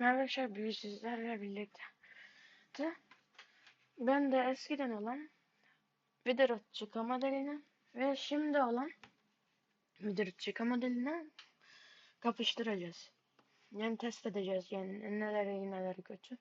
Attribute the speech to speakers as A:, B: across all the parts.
A: Arkadaşlar bugün sizlerle birlikte ben de eskiden olan Vidaratçıka modelini ve şimdi olan Vidaratçıka modelini kapıştıracağız. Yani test edeceğiz yani neler iyi neler kötü.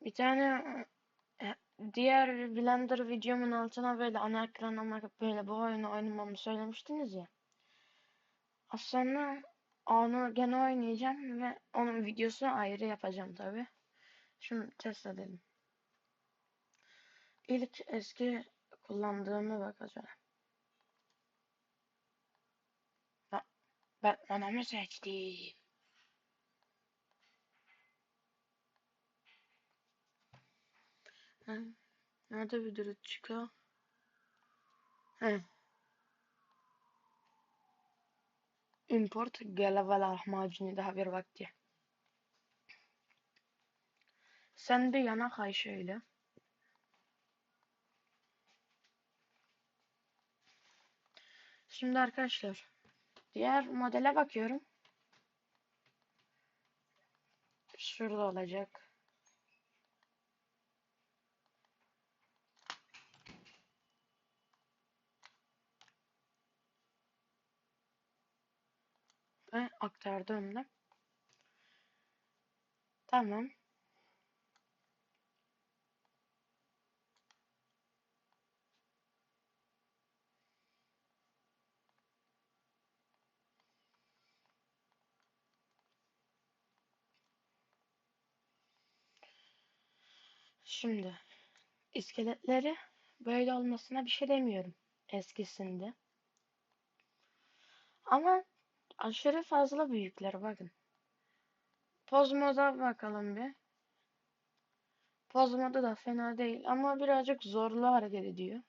A: Bir tane diğer Blender videomun altına böyle ana ekranıma böyle bu oyunu oynamamı söylemiştiniz ya. Aslında onu gene oynayacağım ve onun videosunu ayrı yapacağım tabi. Şimdi test edelim. İlk eski kullandığımı bakacağım. Ben ona mı seçtim? Ha, nerede video çıkıyor? He. Import gelava lahmacuni daha bir vakti. Sen bir yana kay şöyle. Şimdi arkadaşlar diğer modele bakıyorum. Şurada olacak. Ve aktardığımda. Tamam. Şimdi iskeletleri böyle olmasına bir şey demiyorum eskisinde. Ama aşırı fazla büyükler bakın. Pozmoda bakalım bir. Pozmoda da fena değil ama birazcık zorlu hareket ediyor.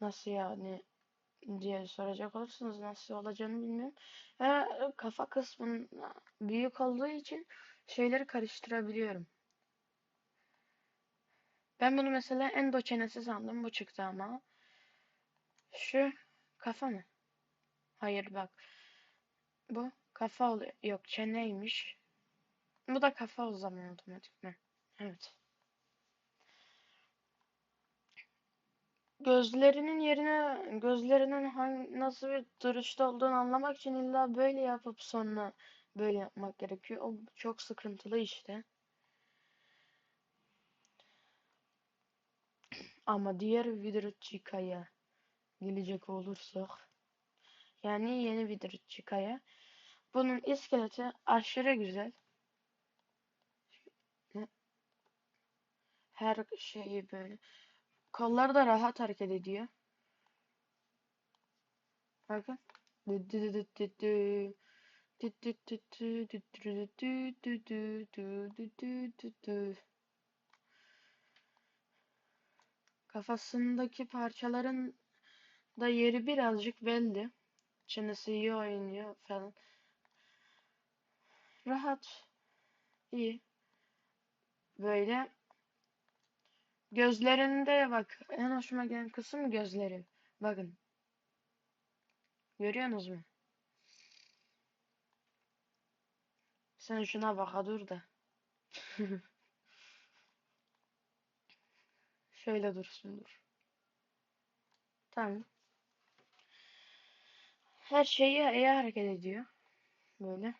A: Nasıl yani diye soracak olursanız nasıl olacağını bilmiyorum. Ve kafa kısmının büyük olduğu için şeyleri karıştırabiliyorum. Ben bunu mesela endo çenesi sandım. Bu çıktı ama. Şu kafa mı? Hayır bak. Bu kafa oluyor. Yok çeneymiş. Bu da kafa o zaman otomatikman. Evet. Gözlerinin yerine gözlerinin hangi, nasıl bir duruşta olduğunu anlamak için illa böyle yapıp sonra böyle yapmak gerekiyor. O çok sıkıntılı işte. Ama diğer Vidrchika'ya gelecek olursak yani yeni Vidrchika'ya bunun iskeleti aşırı güzel. Her şeyi böyle. Kolları da rahat hareket ediyor. Bakın. Kafasındaki parçaların da yeri birazcık belli. Çenesi iyi oynuyor falan. Rahat. iyi. Böyle. Gözlerinde bak. En hoşuma gelen kısım gözleri. Bakın. Görüyorsunuz mu? Sen şuna baka dur da. Şöyle dursun dur. Tamam. Her şeyi iyi hareket ediyor. Böyle.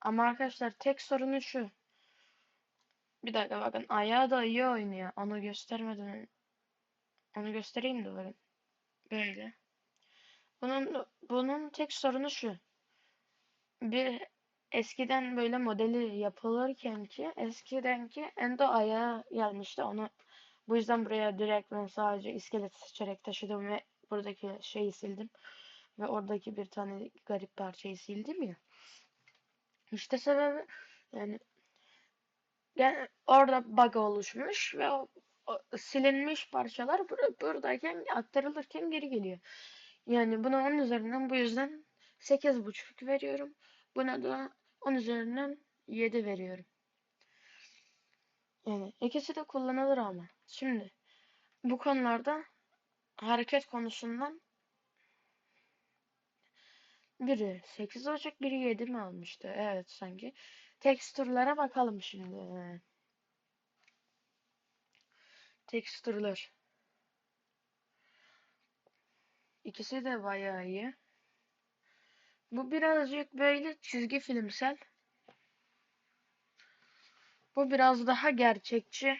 A: Ama arkadaşlar tek sorunu şu. Bir dakika bakın ayağı da iyi oynuyor. Onu göstermeden onu göstereyim de bakın. Böyle. Bunun bunun tek sorunu şu. Bir eskiden böyle modeli yapılırken ki eskiden ki endo ayağı gelmişti. Onu bu yüzden buraya direkt ben sadece iskelet seçerek taşıdım ve buradaki şeyi sildim. Ve oradaki bir tane garip parçayı sildim ya. İşte sebebi yani yani orada bug oluşmuş ve o, o silinmiş parçalar bur buradayken aktarılırken geri geliyor. Yani buna 10 üzerinden bu yüzden 8.5 veriyorum. Buna da 10 üzerinden 7 veriyorum. Yani ikisi de kullanılır ama. Şimdi bu konularda hareket konusundan biri 8 Ocak biri 7 mi almıştı? Evet sanki. Tekstürlere bakalım şimdi. Tekstürler. İkisi de bayağı iyi. Bu birazcık böyle çizgi filmsel. Bu biraz daha gerçekçi.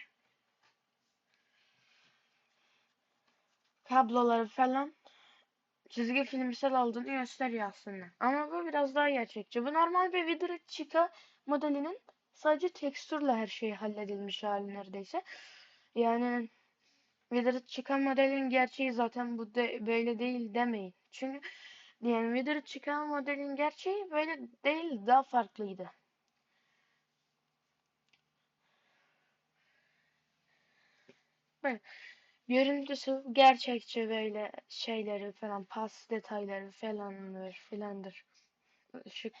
A: Kabloları falan çizgi filmsel olduğunu gösteriyor aslında. Ama bu biraz daha gerçekçi. Bu normal bir Vidra Chica modelinin sadece tekstürle her şey halledilmiş hali neredeyse. Yani Vidra Chica modelin gerçeği zaten bu de, böyle değil demeyin. Çünkü yani Vidra Chica modelin gerçeği böyle değil daha farklıydı. Böyle görüntüsü gerçekçi böyle şeyleri falan pas detayları falandır filandır. Işık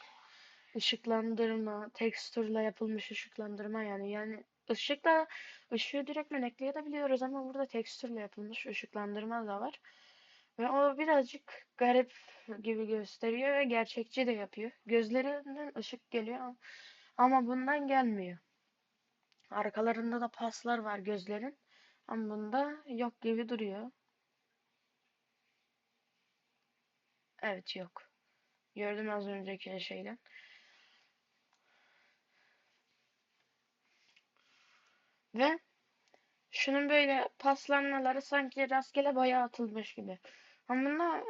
A: ışıklandırma, tekstürle yapılmış ışıklandırma yani yani ışıkla ışığı direkt ekleyebiliyoruz ama burada tekstürle yapılmış ışıklandırma da var. Ve o birazcık garip gibi gösteriyor ve gerçekçi de yapıyor. Gözlerinden ışık geliyor ama bundan gelmiyor. Arkalarında da paslar var gözlerin. Ama bunda yok gibi duruyor. Evet yok. Gördüm az önceki şeyden. Ve şunun böyle paslanmaları sanki rastgele boya atılmış gibi. Ama bunda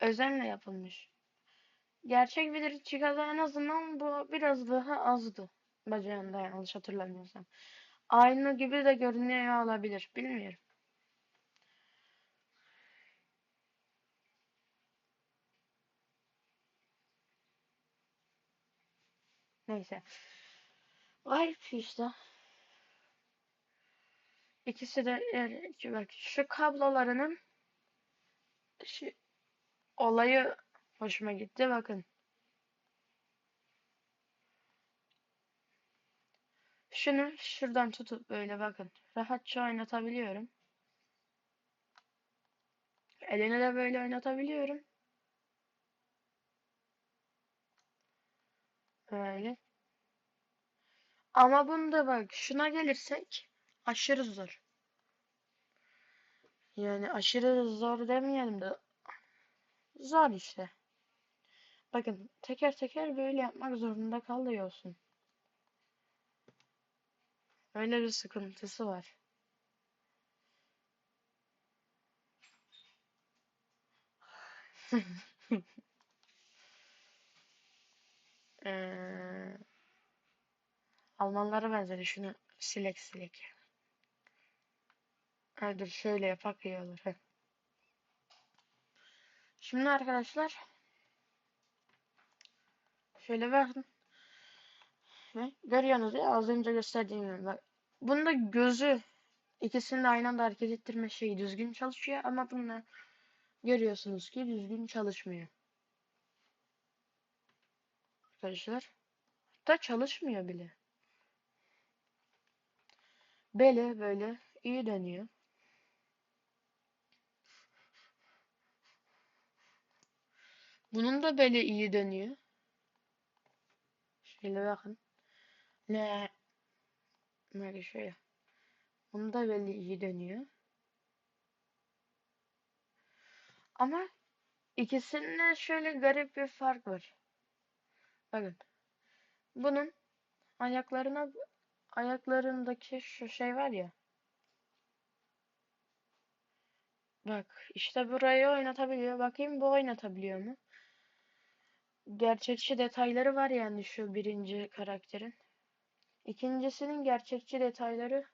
A: özenle yapılmış. Gerçek bir Chicago en azından bu biraz daha azdı. Bacağında yanlış hatırlamıyorsam. Aynı gibi de görünüyor olabilir. Bilmiyorum. Neyse. Garip işte. İkisi de yani, bak şu kablolarının şu olayı hoşuma gitti bakın. Şunu şuradan tutup böyle bakın. Rahatça oynatabiliyorum. Elini de böyle oynatabiliyorum. Öyle. Ama bunda bak şuna gelirsek aşırı zor. Yani aşırı zor demeyelim de zor işte. Bakın teker teker böyle yapmak zorunda kalıyorsun. Öyle bir sıkıntısı var. ee, Almanlara benzedi. Şunu silek silek. Ha, dur şöyle yapak iyi olur. Şimdi arkadaşlar şöyle bakın. Görüyorsunuz ya az önce gösterdiğim gibi. Bunda gözü ikisini de aynı anda hareket ettirme şeyi düzgün çalışıyor ama bunda görüyorsunuz ki düzgün çalışmıyor. Arkadaşlar. Hatta çalışmıyor bile. Böyle böyle iyi dönüyor. Bunun da böyle iyi dönüyor. Şöyle bakın. Ne? Böyle şöyle. Bunun da böyle iyi dönüyor. Ama ikisinde şöyle garip bir fark var. Bakın. Bunun ayaklarına ayaklarındaki şu şey var ya. Bak işte burayı oynatabiliyor. Bakayım bu oynatabiliyor mu? Gerçekçi detayları var yani şu birinci karakterin. İkincisinin gerçekçi detayları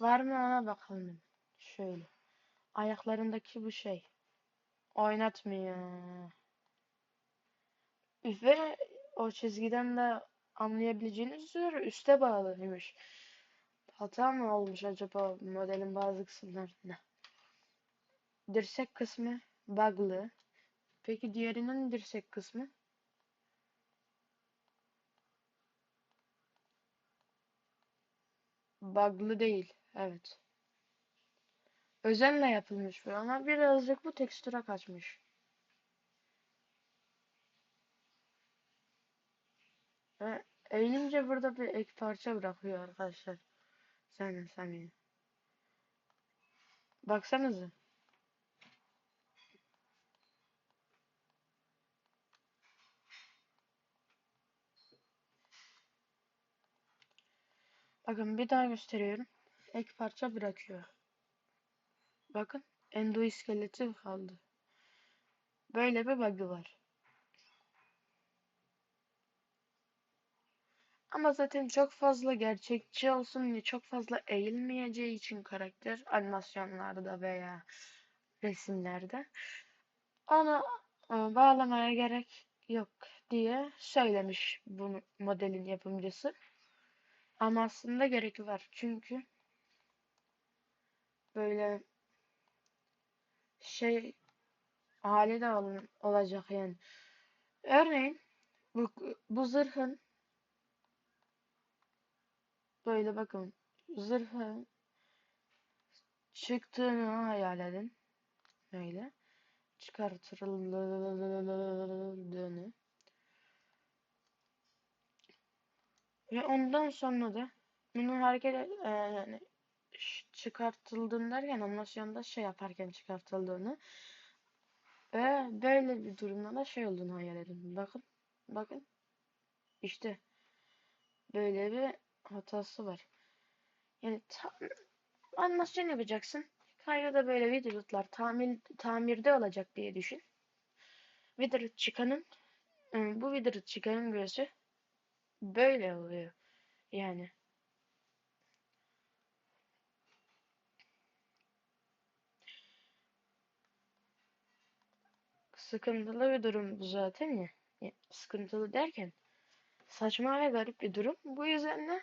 A: var mı ona bakalım. Şöyle. Ayaklarındaki bu şey. Oynatmıyor. Ve o çizgiden de anlayabileceğiniz üzere üste bağlıymış. Hata mı olmuş acaba modelin bazı kısımlarında? Dirsek kısmı bug'lı. Peki diğerinin dirsek kısmı? Bug'lı değil. Evet. özenle yapılmış bu ama birazcık bu tekstüre kaçmış. Ve eğilince burada bir ek parça bırakıyor arkadaşlar. Sen sen Baksanıza. Bakın bir daha gösteriyorum. Ek parça bırakıyor. Bakın endoiskeleti kaldı. Böyle bir bug'ı var. Ama zaten çok fazla gerçekçi olsun diye çok fazla eğilmeyeceği için karakter animasyonlarda veya resimlerde onu e, bağlamaya gerek yok diye söylemiş bu modelin yapımcısı. Ama aslında gerek var. Çünkü böyle şey hali de ol, olacak yani. Örneğin bu, bu zırhın böyle bakın zırhın çıktığını hayal edin. Böyle çıkartıldığını ve ondan sonra da bunun hareket e, yani çıkartıldığını derken animasyonda şey yaparken çıkartıldığını ve böyle bir durumda da şey olduğunu hayal edin. Bakın. Bakın. İşte böyle bir hatası var. Yani tam, animasyon yapacaksın. Kayda böyle videolar tamir, tamirde olacak diye düşün. Video çıkanın e, bu video çıkanın gözü böyle oluyor. Yani sıkıntılı bir durum bu zaten ya. Sıkıntılı derken saçma ve garip bir durum. Bu yüzden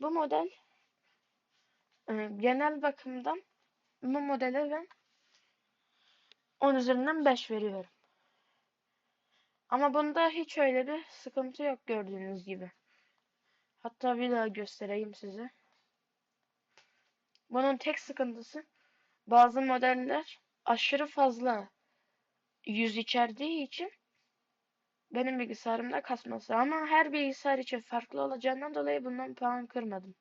A: bu model e, genel bakımdan bu modele ben 10 üzerinden 5 veriyorum. Ama bunda hiç öyle bir sıkıntı yok gördüğünüz gibi. Hatta bir daha göstereyim size. Bunun tek sıkıntısı bazı modeller aşırı fazla yüz içerdiği için benim bilgisayarımda kasması. Ama her bilgisayar için farklı olacağından dolayı bundan puan kırmadım.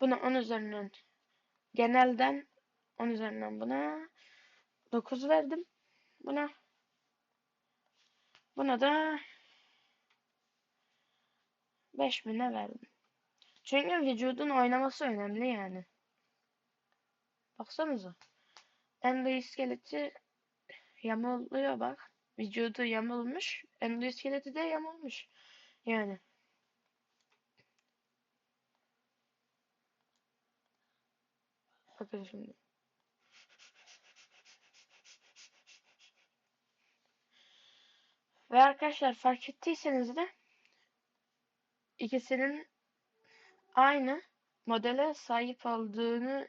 A: Buna 10 üzerinden genelden 10 üzerinden buna 9 verdim. Buna buna da 5000'e verdim. Çünkü vücudun oynaması önemli yani. Baksanıza. Endoiskeleti yamuluyor bak. Vücudu yamulmuş. Endoiskeleti de yamulmuş. Yani. Bakın şimdi. Ve arkadaşlar fark ettiyseniz de ikisinin aynı modele sahip olduğunu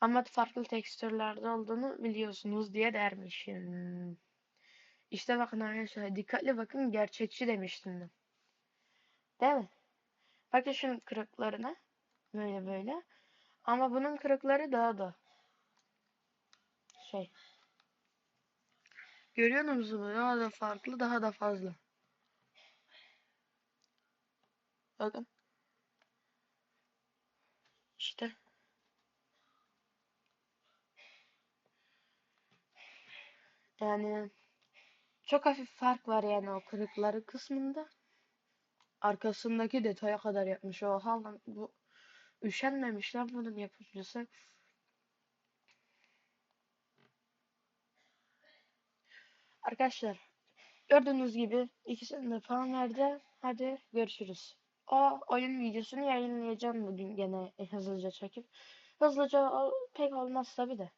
A: ama farklı tekstürlerde olduğunu biliyorsunuz diye dermişim. İşte bakın arkadaşlar dikkatli bakın gerçekçi demiştim. Değil mi? Bakın şunun kırıklarına. Böyle böyle. Ama bunun kırıkları daha da şey. Görüyor musunuz? Daha da farklı, daha da fazla. Bakın. İşte. Yani çok hafif fark var yani o kırıkları kısmında. Arkasındaki detaya kadar yapmış. Oha lan bu üşenmemiş lan bunun yapımcısı. Arkadaşlar gördüğünüz gibi ikisini de puan verdi. Hadi görüşürüz. O oyun videosunu yayınlayacağım bugün gene hızlıca çekip. Hızlıca pek olmaz tabi de.